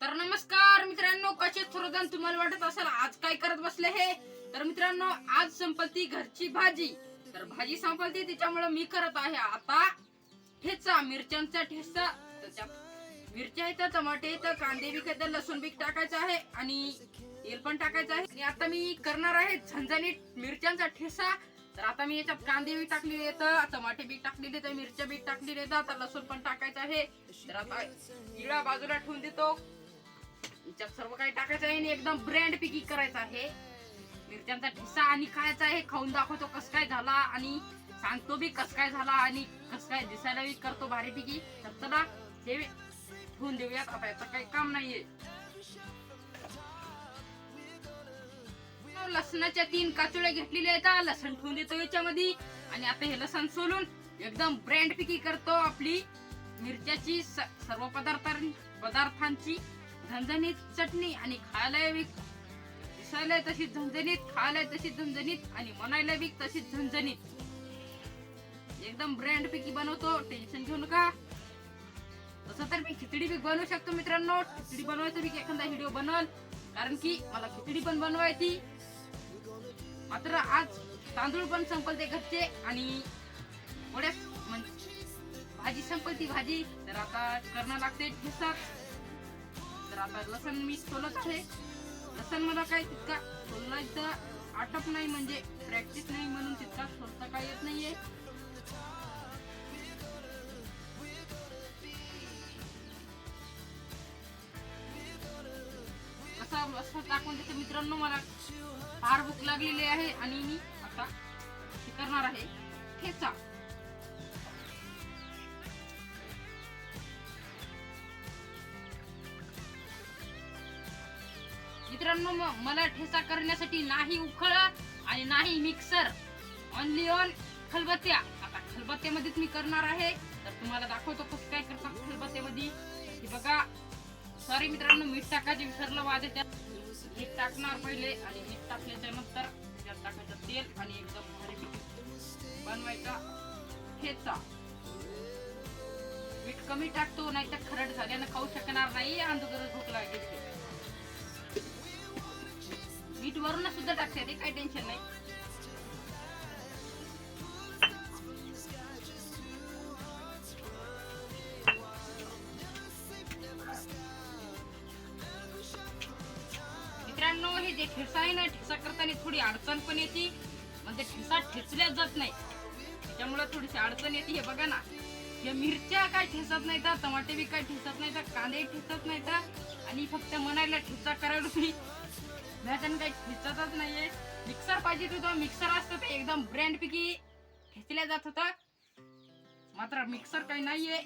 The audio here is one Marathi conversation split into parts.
तर नमस्कार मित्रांनो कसे सर्वजण? तुम्हाला वाटत असेल आज काय करत बसले हे? तर मित्रांनो आज संपलती घरची भाजी. तर भाजी संपलती त्याच्यामुळे मी करत आहे आता ठेचा मिरच्यांचा ठेचा. मिरच्या आहेत टमाटे तर कांदे बी लसूण बीक टाकायचं आहे आणि तेल पण टाकायचं आहे. आणि आता मी करणार आहे झंझणीत मिरच्यांचा ठेसा. तर आता मी याच्यात कांदे बी टाकलेले येतं टमाटे बी टाकलेले तर मिरच्या बी टाकलेले येतात आता लसूण पण टाकायचं आहे. तर आता इळा बाजूला ठेवून देतो. हिच्यात सर्व काही टाकायचं आहे आणि एकदम ब्रँड पिकी करायचं आहे. मिरच्यांचा ठिसा आणि खायचा आहे खाऊन दाखवतो कस काय झाला आणि सांगतो बी कस काय झाला आणि कस काय दिसायला बी करतो भारीपैकी. तर चला हे ठेवून देऊयात आता याचं काही काम नाहीये. हो, लसणाच्या तीन काचोळ्या घेतलेल्या आहेत लसण ठेवून देतो याच्यामध्ये. आणि आता हे लसण सोलून एकदम ब्रँड पिकी करतो आपली मिरच्याची सर्व पदार्थ पदार्थांची. झणझणीत चटणी आणि खायला बी दिसायला तशी झणझणीत खायला तशी झणझणीत आणि म्हणायला बी तशीच झणझणीत. एकदम ब्रँड पैकी बनवतो टेन्शन घेऊ नका. तसं तर मी खिचडी बी बनवू शकतो मित्रांनो. खिचडी बनवायचं बी एखादा व्हिडिओ बनवल कारण की मला खिचडी पण बनवायची. मात्र आज तांदूळ पण संपलते घरचे आणि थोड्या म्हणजे भाजी संपलती भाजी. तर आता करणं लागते ठेसा तर आता लसण मी सोलत आहे. लसण मला काय तितका सोलायचं आटप नाही म्हणजे प्रॅक्टिस नाही म्हणून तितका सोलता काय येत नाहीये. असा असं टाकून देते मित्रांनो मला फार भूक लागलेली आहे आणि मी आता हे करणार आहे. ठेचा. म- मला ठेचा करण्यासाठी नाही उखळ आणि नाही मिक्सर ऑनली ऑन खलबत्त्या. आता खलबत्त्यामध्येच मी करणार आहे. तर तुम्हाला दाखवतो कसं काय करतात खलबत्त्यामध्ये. हे बघा. सॉरी मित्रांनो मीठ टाकायचे विसरलं वाजे त्यात मीठ टाकणार पहिले आणि मीठ टाकल्याच्या नंतर त्यात टाकायचं तेल आणि एकदम भारी बनवायचा ठेचा. मीठ कमी टाकतो नाही तर खरड झाल्यानं खाऊ शकणार नाही. अंधुगर भूक लागेल. मीठ वरून सुद्धा टाकता येते काही टेन्शन नाही. मित्रांनो हे जे ठेसा आहे ना ठेसा करताना थोडी अडचण पण येते. म्हणजे ठेसा ठेचल्या जात नाही. त्याच्यामुळे थोडीशी अडचण येते. हे बघा ना या मिरच्या काय ठेसत नाही तर टमाटे बी काय ठेसत नाही तर कांदे ठेसत नाही तर आणि फक्त म्हणायला ठेचा करायला नाही त्याच्यानं काही खिचतच नाहीये. मिक्सर पाहिजे होतं मिक्सर असतं ते एकदम ब्रँड पैकी खेचल्या जात होता. मात्र मिक्सर काही नाहीये.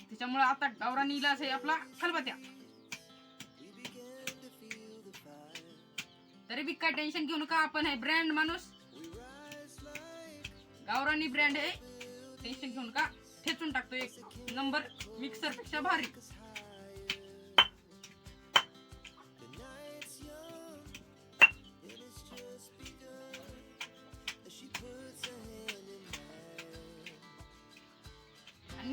त्याच्यामुळे आता गावरानी इलाज आहे आपला खलबत्या. तरी बी काय टेन्शन घेऊ नका आपण आहे ब्रँड माणूस. गावरानी ब्रँड आहे. टेन्शन घेऊ नका. ठेचून टाकतो एक नंबर मिक्सरपेक्षा भारी.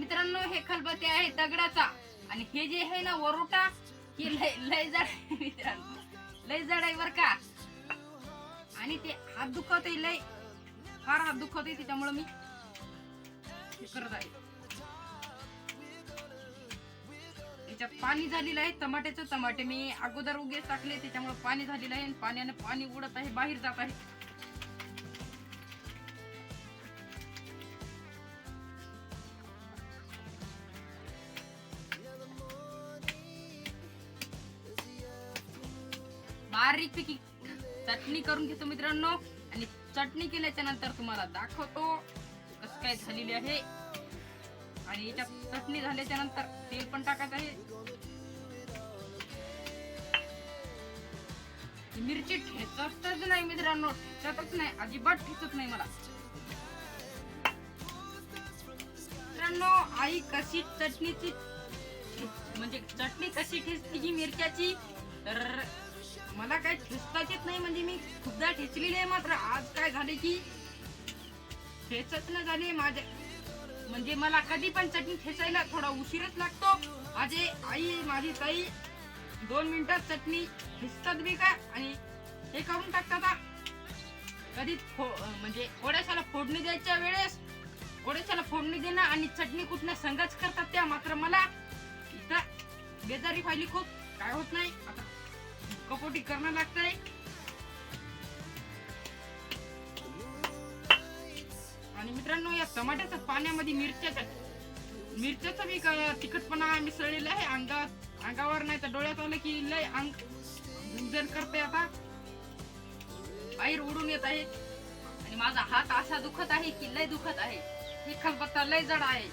मित्रांनो हे खलबते आहे दगडाचा. आणि हे जे आहे ना वरोटा हे लय लय जड आहे मित्रांनो. लय जड आहे बर का. आणि ते हात दुखवते लय. फार हात दुखवते त्याच्यामुळे मी हे करत आहे. त्याच्यात पाणी झालेलं आहे टमाट्याचं टमाटे. मी अगोदर उगेच टाकले त्याच्यामुळे पाणी झालेलं आहे आणि पाण्याने पाणी उडत आहे बाहेर जात आहे. बारीक पैकी चटणी करून घेतो मित्रांनो. आणि चटणी केल्याच्यानंतर तुम्हाला दाखवतो कसं काय झालेली आहे. आणि याच्यात चटणी झाल्याच्यानंतर तेल पण टाकायचं आहे. मिरची ठेचतच नाही मित्रांनो. ठेचतच नाही. अजिबात ठेचत नाही मला. मित्रांनो आई कशी चटणीची म्हणजे चटणी कशी ठेचते ही मिरच्याची? तर मला काय ठेचताच येत नाही म्हणजे मी खूपदा ठेचलेली आहे मात्र आज काय झाले की ठेचत न झाले माझ्या म्हणजे मला कधी पण चटणी ठेचायला थोडा उशीरच लागतो. माझे आई माझी ताई दोन मिनिटात चटणी ठेचतात बी का? आणि हे करून टाकतात कधी फो- म्हणजे ओड्याशाला फोडणी द्यायच्या वेळेस ओड्याशाला फोडणी देणं आणि चटणी कुठनं संगच करतात त्या मात्र मला. इथं बेजारी पाहिली खूप. काय होत नाही. आता कपोटी करणं लागतंय. आणि मित्रांनो या टमाट्याच्या पाण्यामध्ये मिरच्याच्या मिरच्याचा बी तिखटपणा मिसळलेला आहे. अंगात अंगावर नाही तर डोळ्यात आलं की लय अंग झुंजन करते आता. बाहेर उडून येत आहे. आणि माझा हात असा दुखत आहे की लय दुखत आहे. ही खलबत्ता लय जड आहे.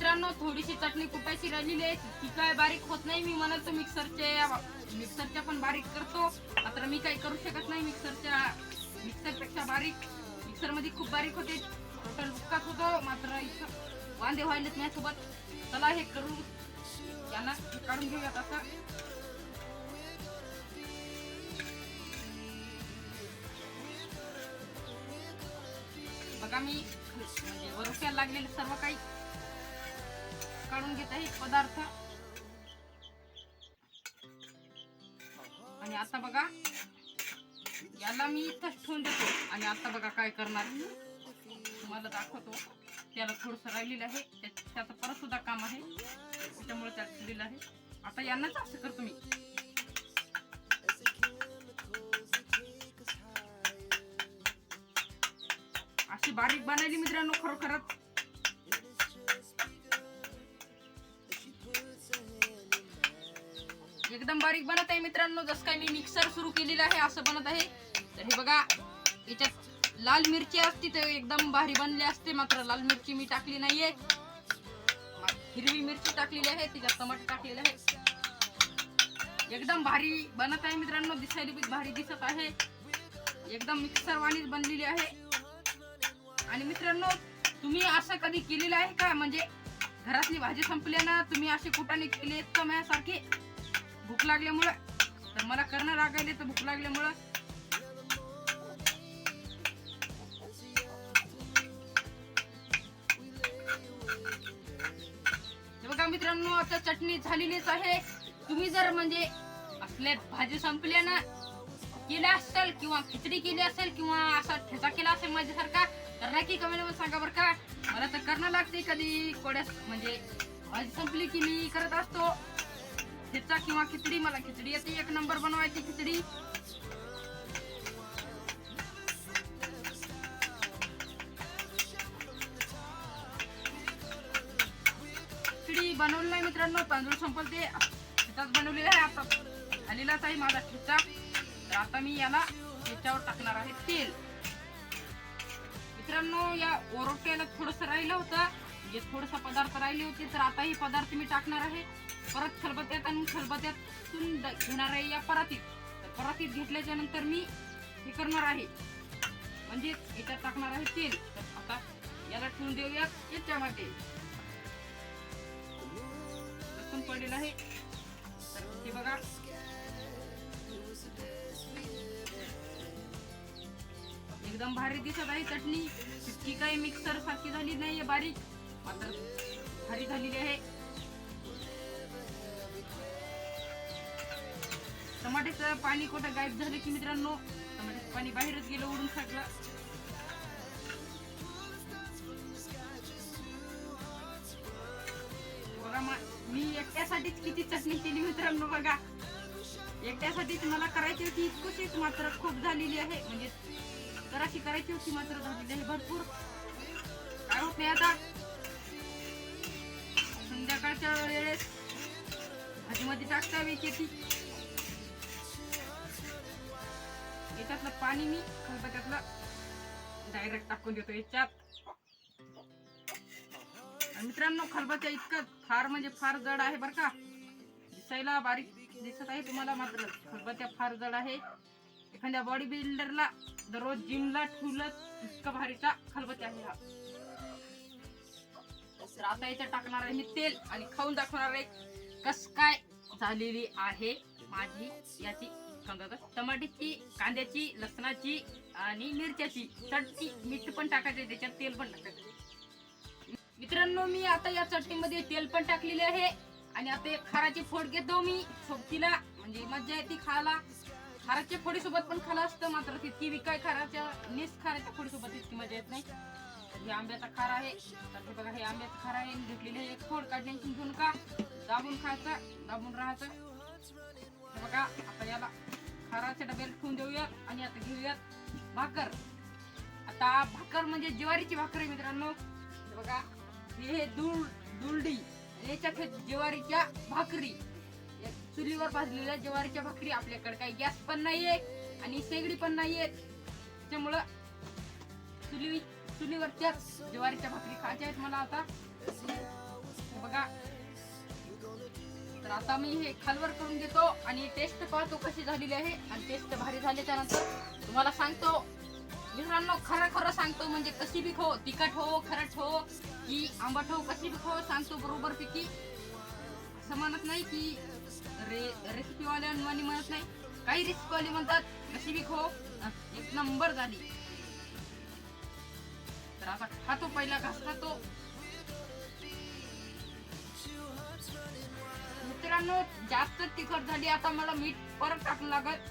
मित्रांनो थोडीशी चटणी कुटायची राहिलेली आहे. ती काय बारीक होत नाही मी म्हणत तर मिक्सरच्या मिक्सरच्या पण बारीक करतो. मात्र मी काही करू शकत नाही मिक्सरच्या मिक्सरपेक्षा बारीक. मिक्सरमध्ये खूप बारीक होते. टोटल बुक्काच होतो मात्र इथं वांदे व्हायलेत माझ्यासोबत. चला हे करून यांना काढून घेऊयात आता. बघा मी म्हणजे वरक्याला लागलेले सर्व काही. काढून घेत आहे पदार्थ. आणि आता बघा याला मी इथंच ठेवून देतो. आणि आता बघा काय करणार तुम्हाला दाखवतो. त्याला थोडस राहिलेलं आहे. त्याचं परत सुद्धा काम आहे. त्याच्यामुळे त्यात ठेवलेलं आहे. आता यांनाच असं करतो मी अशी बारीक बनायली मित्रांनो खरोखरच. एकदम बारीक बनत आहे मित्रांनो. जसं काय मी मिक्सर सुरू केलेलं आहे असं बनत आहे. तर हे बघा याच्यात लाल मिरची असती तर एकदम भारी बनली असते. मात्र लाल मिरची मी टाकली नाहीये. हिरवी मिरची टाकलेली आहे त्याच्यात टमाटे टाकलेलं आहे एकदम भारी बनत आहे मित्रांनो. दिसायला बी भारी दिसत आहे. एकदम मिक्सर वाणीच बनलेली आहे. आणि मित्रांनो तुम्ही असं कधी केलेलं आहे का? म्हणजे घरातली भाजी संपल्यानं तुम्ही असे कुटाने केले आहेत का माझ्यासारखे? भूक लागल्यामुळं तर मला करणं रागायले तर भूक लागल्यामुळं. बघा मित्रांनो आता चटणी झालेलीच आहे. तुम्ही जर म्हणजे असले भाजी संपल्या ना केल्या असेल किंवा खिचडी केली असेल किंवा असा ठेचा केला असेल माझ्यासारखा तर नक्की कमेंटमध्ये सांगा बरं का. मला तर करणं लागते कधी. कोड्या म्हणजे भाजी संपली की मी करत असतो. ठेचा किंवा खिचडी मला खिचडी येते. एक नंबर बनवायची खिचडी. खिचडी बनवली नाही मित्रांनो. तांदूळ संपल ते ठेचाच बनवलेला आहे आता. आलेलाच आहे माझा ठेचा तर आता मी याला याच्यावर टाकणार आहे तेल. मित्रांनो या ओरोट्याला थोडस राहिलं होतं. जे थोडसा पदार्थ राहिले होते तर आता हे पदार्थ मी टाकणार आहे. परत खलबत्यात आणि खलबत्यातून घेणार आहे या परातीत. परातीत घेतल्याच्या नंतर मी हे करणार आहे. म्हणजे याच्यात टाकणार आहे तेल. तर आता याला ठेवून देऊयात याच्यामध्ये लसूण पडलेलं आहे. तर हे बघा. एकदम भारी दिसत आहे चटणी. ती काही मिक्सर सारखी झाली नाहीये बारीक. मात्र हरी झालेली आहे. टमाट्याचं पाणी कुठं गायब झालं की मित्रांनो? टमाट्याचं पाणी बाहेरच गेलं उडून फाटलं बघा मी एकट्यासाठीच किती चटणी केली मित्रांनो बघा. एकट्यासाठीच मला करायची होती इतकुशीच मात्र खूप झालेली आहे. म्हणजे जराशी करायची होती मात्र झालेली आहे भरपूर. काय होत नाही आता? संध्याकाळच्या वेळेस. भाजीमध्ये टाकता येते याच्यातलं पाणी मी खलबत्यातलं डायरेक्ट टाकून देतो याच्यात. मित्रांनो खलबत्या इतकं फार म्हणजे फार जड आहे बरं का. दिसायला बारीक दिसत आहे तुम्हाला मात्र. खलबत्या फार जड आहे. एखाद्या बॉडी बिल्डरला दररोज जिमला ठेवलं इतकं भारीचा खलबत्या आहे हा. तर आता इथे टाकणार आहे मी तेल आणि खाऊन दाखवणार आहे कस काय झालेली आहे माझी याची टमाट्याची कांद्याची लसणाची आणि मिरच्याची चटणी मीठ पण टाकायचे त्याच्यात तेल पण टाकायचं. मित्रांनो मी आता या चटणीमध्ये तेल पण टाकलेले आहे आणि आता खाराची फोड घेतो मी. सोबतीला म्हणजे मज्जा येते खायला. खाराच्या फोडी सोबत पण खाला असतं मात्र तितकी विकाय खाराच्या निस खाराच्या फोडीसोबत इतकी मजा येत नाही. हे आंब्याचा खार आहे. तर हे बघा हे आंब्याचा खार आहे. घेतलेले हे एक फोड काढण्याची घेऊन का दाबून खायचं दाबून राहायचं. हे बघा आता याला खाराच्या डब्याला ठेवून देऊयात आणि आता घेऊयात भाकर. आता भाकर म्हणजे ज्वारीची भाकर आहे मित्रांनो. हे बघा हे हे दूळ दुलडी याच्यात हे ज्वारीच्या भाकरी. या चुलीवर भाजलेल्या ज्वारीच्या भाकरी आपल्याकडे काही गॅस पण नाहीये आणि शेगडी पण नाहीये. त्यामुळं चुली चुलीवरच्या ज्वारीच्या भाकरी खायच्या आहेत मला आता. बघा. तर आता मी हे खालवर करून घेतो आणि टेस्ट पाहतो कशी झालेली आहे आणि टेस्ट भारी झाल्याच्यानंतर तुम्हाला सांगतो. मित्रांनो खरं खरं सांगतो म्हणजे कशी बी खो तिखट हो खरट हो की आंबट हो कशी बी खो सांगतो बरोबर पैकी. असं म्हणत नाही की रे रेसिपीवाल्यांवानी म्हणत नाही. काही रेसिपीवाले म्हणतात कशी बी खो एक नंबर झाली. तर आता खातो पहिला घास खातो मित्रांनो जास्त तिखट झाली आता मला मीठ परत टाकलं लागत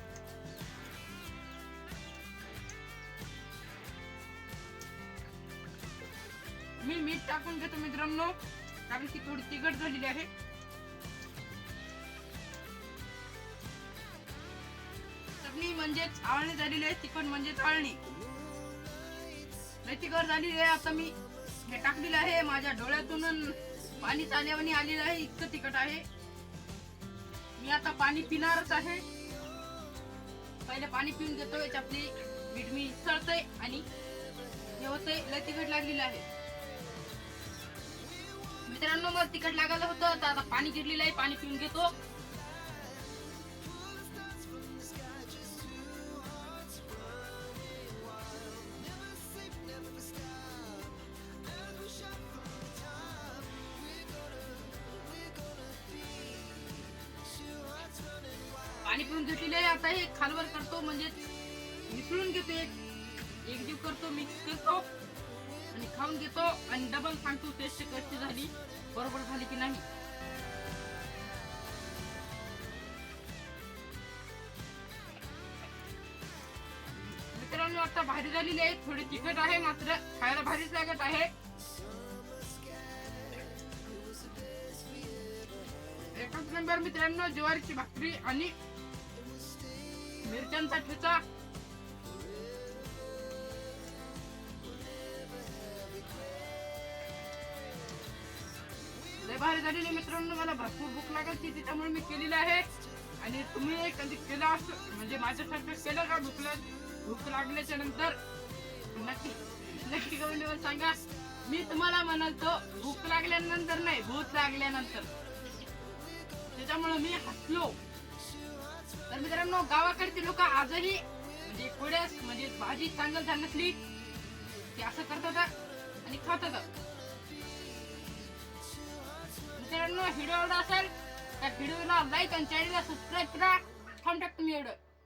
मी मीठ टाकून घेतो मित्रांनो कारण की थोडी तिखट झालेली आहे. चटणी म्हणजेच आळणी झालेली आहे तिखट म्हणजेच आळणी लय तिखट झालेली आहे. आता मी हे टाकलेलं आहे. माझ्या डोळ्यातून पाणी चाल्यावानी आलेलं आहे. इतकं तिखट आहे. मी आता पाणी पिणारच आहे. पहिले पाणी पिऊन घेतो. याच्यातली मीठ मी चळतय आणि हे होतंय. लय तिखट लागलेलं आहे. मित्रांनो मग तिखट लागायला होतं. तर आता पाणी गिरलेलं आहे. पाणी पिऊन घेतो. आता हे खालवर करतो म्हणजे मिसळून घेतो एक. एकजीव करतो मिक्स करतो. आणि खाऊन घेतो आणि डबल सांगतो टेस्ट कशी झाली बरोबर झाली की नाही. मित्रांनो आता भारी झालेली आहे थोडी तिखट आहे मात्र खायला भारीच लागत आहे. एकच नंबर मित्रांनो ज्वारीची भाकरी आणि मिरच्यांचा ठेचा लय भारी झालेली मित्रांनो मला भरपूर भूक लागायची त्याच्यामुळे मी केलेलं आहे. आणि तुम्ही कधी केलं असं म्हणजे माझ्यासारखं केलं का भूक लाग भूक लागल्याच्या नंतर? नक्की नक्की करून सांगा. मी तुम्हाला म्हणालतो भूक लागल्यानंतर नाही भूक लागल्यानंतर. त्याच्यामुळे मी हसलो. तर मित्रांनो गावाकडचे लोक आजही म्हणजे पुढ्यास म्हणजे भाजी चांगलं झाली नसली ते असं करतात आणि खातात. मित्रांनो व्हिडिओ आवडला असेल तर व्हिडिओला लाईक आणि चॅनलला सबस्क्राईब करा. थांब तुम्ही एवढं.